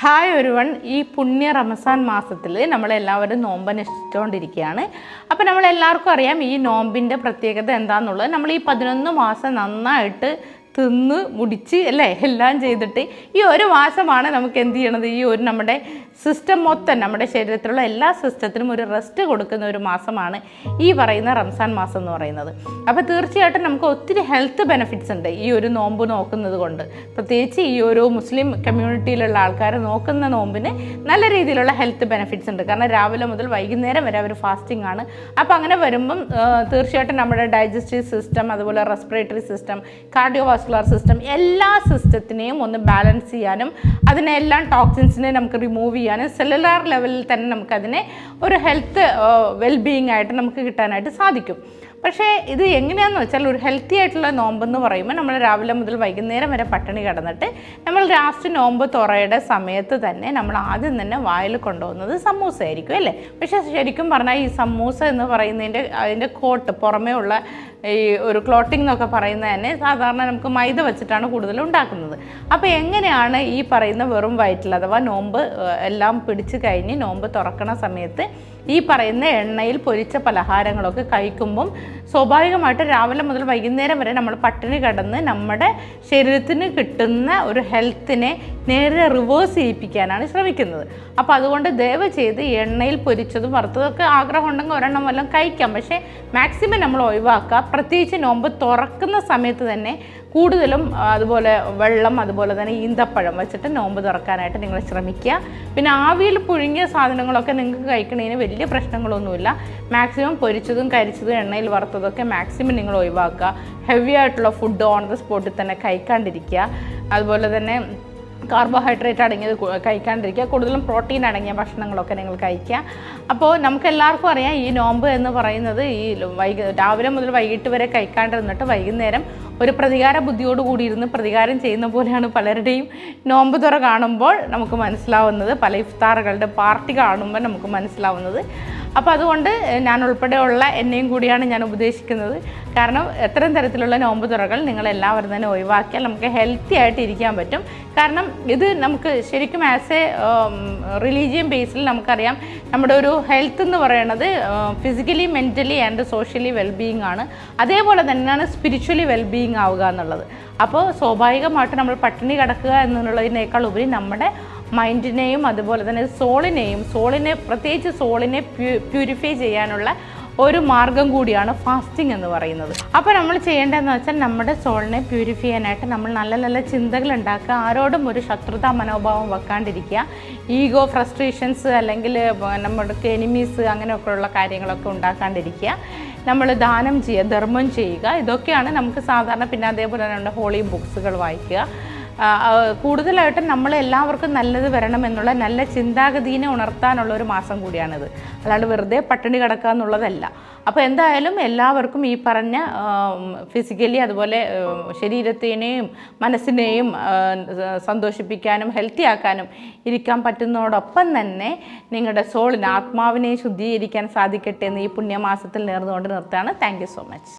Hi ഒരുവൺ. ഈ പുണ്യ റമസാൻ മാസത്തിൽ നമ്മളെല്ലാവരും നോമ്പനുഷ്ഠിച്ചുകൊണ്ടിരിക്കുകയാണ് അപ്പോൾ നമ്മളെല്ലാവർക്കും അറിയാം ഈ നോമ്പിന്റെ പ്രത്യേകത എന്താണെന്നുള്ളത് നമ്മൾ ഈ പതിനൊന്ന് മാസം നന്നായിട്ട് തിന്ന് മുടിച്ച് അല്ലേ? എല്ലാം ചെയ്തിട്ട് ഈ ഒരു മാസമാണ് നമുക്ക് എന്ത് ചെയ്യണത്? ഈ ഒരു നമ്മുടെ സിസ്റ്റം മൊത്തം നമ്മുടെ ശരീരത്തിലുള്ള എല്ലാ സിസ്റ്റത്തിനും ഒരു റെസ്റ്റ് കൊടുക്കുന്ന ഒരു മാസമാണ് ഈ പറയുന്ന റംസാൻ മാസം എന്ന് പറയുന്നത്. അപ്പോൾ തീർച്ചയായിട്ടും നമുക്ക് ഒത്തിരി ഹെൽത്ത് ബെനിഫിറ്റ്സ് ഉണ്ട് ഈ ഒരു നോമ്പ് നോക്കുന്നത് കൊണ്ട്. പ്രത്യേകിച്ച് ഈ ഒരു മുസ്ലിം കമ്മ്യൂണിറ്റിയിലുള്ള ആൾക്കാർ നോക്കുന്ന നോമ്പിന് നല്ല രീതിയിലുള്ള ഹെൽത്ത് ബെനിഫിറ്റ്സ് ഉണ്ട്. കാരണം രാവിലെ മുതൽ വൈകുന്നേരം വരെ അവർ ഫാസ്റ്റിംഗ് ആണ്. അപ്പോൾ അങ്ങനെ വരുമ്പം തീർച്ചയായിട്ടും നമ്മുടെ ഡൈജസ്റ്റീവ് സിസ്റ്റം അതുപോലെ റെസ്പിറേറ്ററി സിസ്റ്റം കാർഡിയോവാസ്കുലർ സിസ്റ്റം എല്ലാ സിസ്റ്റത്തിനെയും ഒന്ന് ബാലൻസ് ചെയ്യാനും അതിനെല്ലാം ടോക്സിൻസിനെ നമുക്ക് റിമൂവ് ചെയ്യാനും സെല്ലുലാർ ലെവലിൽ തന്നെ നമുക്കതിനെ ഒരു ഹെൽത്ത് വെൽബീയിങ് ആയിട്ട് നമുക്ക് കിട്ടാനായിട്ട് സാധിക്കും. പക്ഷേ ഇത് എങ്ങനെയാണെന്ന് വെച്ചാൽ ഒരു ഹെൽത്തി ആയിട്ടുള്ള നോമ്പെന്ന് പറയുമ്പോൾ നമ്മൾ രാവിലെ മുതൽ വൈകുന്നേരം വരെ പട്ടിണി കിടന്നിട്ട് നമ്മൾ ലാസ്റ്റ് നോമ്പ് തുറയുടെ സമയത്ത് തന്നെ നമ്മൾ ആദ്യം തന്നെ വായിൽ കൊണ്ടുപോകുന്നത് സമൂസ ആയിരിക്കും അല്ലേ? പക്ഷേ ശരിക്കും പറഞ്ഞാൽ ഈ സമൂസ എന്ന് പറയുന്നതിന്റെ അതിന്റെ കോട്ട് പുറമേ ഉള്ള ഈ ഒരു ക്ലോട്ടിംഗ് എന്നൊക്കെ പറയുന്നത് തന്നെ സാധാരണ നമുക്ക് മൈദ വെച്ചിട്ടാണ് കൂടുതലും ഉണ്ടാക്കുന്നത്. അപ്പോൾ എങ്ങനെയാണ് ഈ പറയുന്ന വെറും വയറ്റിൽ അഥവാ നോമ്പ് എല്ലാം പിടിച്ച് കഴിഞ്ഞ് നോമ്പ് തുറക്കണ സമയത്ത് ഈ പറയുന്ന എണ്ണയിൽ പൊരിച്ച പലഹാരങ്ങളൊക്കെ കഴിക്കുമ്പം സ്വാഭാവികമായിട്ട് രാവിലെ മുതൽ വൈകുന്നേരം വരെ നമ്മൾ പട്ടിണി കിടന്ന് നമ്മുടെ ശരീരത്തിന് കിട്ടുന്ന ഒരു ഹെൽത്തിനെ നേരെ റിവേഴ്സ് ചെയ്യിപ്പിക്കാനാണ് ശ്രമിക്കുന്നത്. അപ്പോൾ അതുകൊണ്ട് ദയവ് ചെയ്ത് എണ്ണയിൽ പൊരിച്ചതും വറുത്തതൊക്കെ ആഗ്രഹം ഉണ്ടെങ്കിൽ ഒരെണ്ണം വല്ലതും കഴിക്കാം. പക്ഷേ മാക്സിമം നമ്മൾ ഒഴിവാക്കുക. പ്രത്യേകിച്ച് നോമ്പ് തുറക്കുന്ന സമയത്ത് തന്നെ കൂടുതലും അതുപോലെ വെള്ളം അതുപോലെ തന്നെ ഈന്തപ്പഴം വെച്ചിട്ട് നോമ്പ് തുറക്കാനായിട്ട് നിങ്ങൾ ശ്രമിക്കുക. പിന്നെ ആവിയിൽ പുഴുങ്ങിയ സാധനങ്ങളൊക്കെ നിങ്ങൾക്ക് കഴിക്കുന്നതിന് വലിയ പ്രശ്നങ്ങളൊന്നുമില്ല. മാക്സിമം പൊരിച്ചതും കരിച്ചതും എണ്ണയിൽ വറുത്തതൊക്കെ മാക്സിമം നിങ്ങൾ ഒഴിവാക്കുക. ഹെവി ആയിട്ടുള്ള ഫുഡ് ഓൺ ദ സ്പോട്ടിൽ തന്നെ കഴിക്കാണ്ടിരിക്കുക. അതുപോലെ തന്നെ കാർബോഹൈഡ്രേറ്റ് അടങ്ങിയത് കഴിക്കാണ്ടിരിക്കുക. കൂടുതലും പ്രോട്ടീൻ അടങ്ങിയ ഭക്ഷണങ്ങളൊക്കെ നിങ്ങൾ കഴിക്കുക. അപ്പോൾ നമുക്ക് എല്ലാവർക്കും അറിയാം ഈ നോമ്പ് എന്ന് പറയുന്നത് ഈ വൈകി രാവിലെ മുതൽ വൈകിട്ട് വരെ കഴിക്കാണ്ടിരുന്നിട്ട് വൈകുന്നേരം ഒരു പ്രതികാര ബുദ്ധിയോട് കൂടി ഇരുന്ന് പ്രതികാരം ചെയ്യുന്ന പോലെയാണ് പലരുടെയും നോമ്പ് തുറ കാണുമ്പോൾ നമുക്ക് മനസ്സിലാവുന്നത്. പല ഇഫ്താറുകളുടെ പാർട്ടി കാണുമ്പോൾ നമുക്ക് മനസ്സിലാവുന്നത്. അപ്പോൾ അതുകൊണ്ട് ഞാൻ ഉൾപ്പെടെയുള്ള എന്നെയും കൂടിയാണ് ഞാൻ ഉപദേശിക്കുന്നത്. കാരണം എത്രയും തരത്തിലുള്ള നോമ്പ് തുറകൾ നിങ്ങൾ എല്ലാവരും തന്നെ ഒഴിവാക്കിയാൽ നമുക്ക് ഹെൽത്തി ആയിട്ട് ഇരിക്കാൻ പറ്റും. കാരണം ഇത് നമുക്ക് ശരിക്കും ആസ് എ റിലീജിയൻ ബേസിൽ നമുക്കറിയാം. നമ്മുടെ ഒരു ഹെൽത്ത് എന്ന് പറയുന്നത് physically mentally and socially wellbeing ആണ്. അതേപോലെ തന്നെയാണ് സ്പിരിച്വലി വെൽബീയിങ് ആവുക എന്നുള്ളത്. അപ്പോൾ സ്വാഭാവികമായിട്ട് നമ്മൾ പട്ടിണി കിടക്കുക എന്നുള്ളതിനേക്കാൾ ഉപരി നമ്മുടെ മൈൻഡിനെയും അതുപോലെ തന്നെ സോളിനെയും സോളിനെ പ്രത്യേകിച്ച് സോളിനെ പ്യൂരിഫൈ ചെയ്യാനുള്ള ഒരു മാർഗം കൂടിയാണ് ഫാസ്റ്റിംഗ് എന്ന് പറയുന്നത്. അപ്പോൾ നമ്മൾ ചെയ്യേണ്ടതെന്ന് വെച്ചാൽ നമ്മുടെ സോളിനെ പ്യൂരിഫൈ ചെയ്യാനായിട്ട് നമ്മൾ നല്ല നല്ല ചിന്തകൾ ഉണ്ടാക്കുക. ആരോടും ഒരു ശത്രുതാ മനോഭാവം വെക്കാണ്ടിരിക്കുക. ഈഗോ ഫ്രസ്ട്രേഷൻസ് അല്ലെങ്കിൽ നമ്മുടെ എനിമീസ് അങ്ങനെയൊക്കെയുള്ള കാര്യങ്ങളൊക്കെ ഉണ്ടാക്കാണ്ടിരിക്കുക. നമ്മൾ ദാനം ചെയ്യുക ധർമ്മം ചെയ്യുക. ഇതൊക്കെയാണ് നമുക്ക് സാധാരണ പിന്നെ അതേപോലെ തന്നെ ഹോളി ബുക്സുകൾ വായിക്കുക. കൂടുതലായിട്ടും നമ്മൾ എല്ലാവർക്കും നല്ലത് വരണം എന്നുള്ള നല്ല ചിന്താഗതിനെ ഉണർത്താനുള്ള ഒരു മാസം കൂടിയാണിത്. അല്ലാണ്ട് വെറുതെ പട്ടിണി കിടക്കുക എന്നുള്ളതല്ല. അപ്പോൾ എന്തായാലും എല്ലാവർക്കും ഈ പറഞ്ഞ ഫിസിക്കലി അതുപോലെ ശരീരത്തിനെയും മനസ്സിനെയും സന്തോഷിപ്പിക്കാനും ഹെൽത്തി ആക്കാനും ഇരിക്കാൻ പറ്റുന്നതോടൊപ്പം തന്നെ നിങ്ങളുടെ സോളിന് ആത്മാവിനെ ശുദ്ധീകരിക്കാൻ സാധിക്കട്ടെ എന്ന് ഈ പുണ്യമാസത്തിൽ നേർന്നുകൊണ്ട് നിർത്താണ് താങ്ക് സോ മച്ച്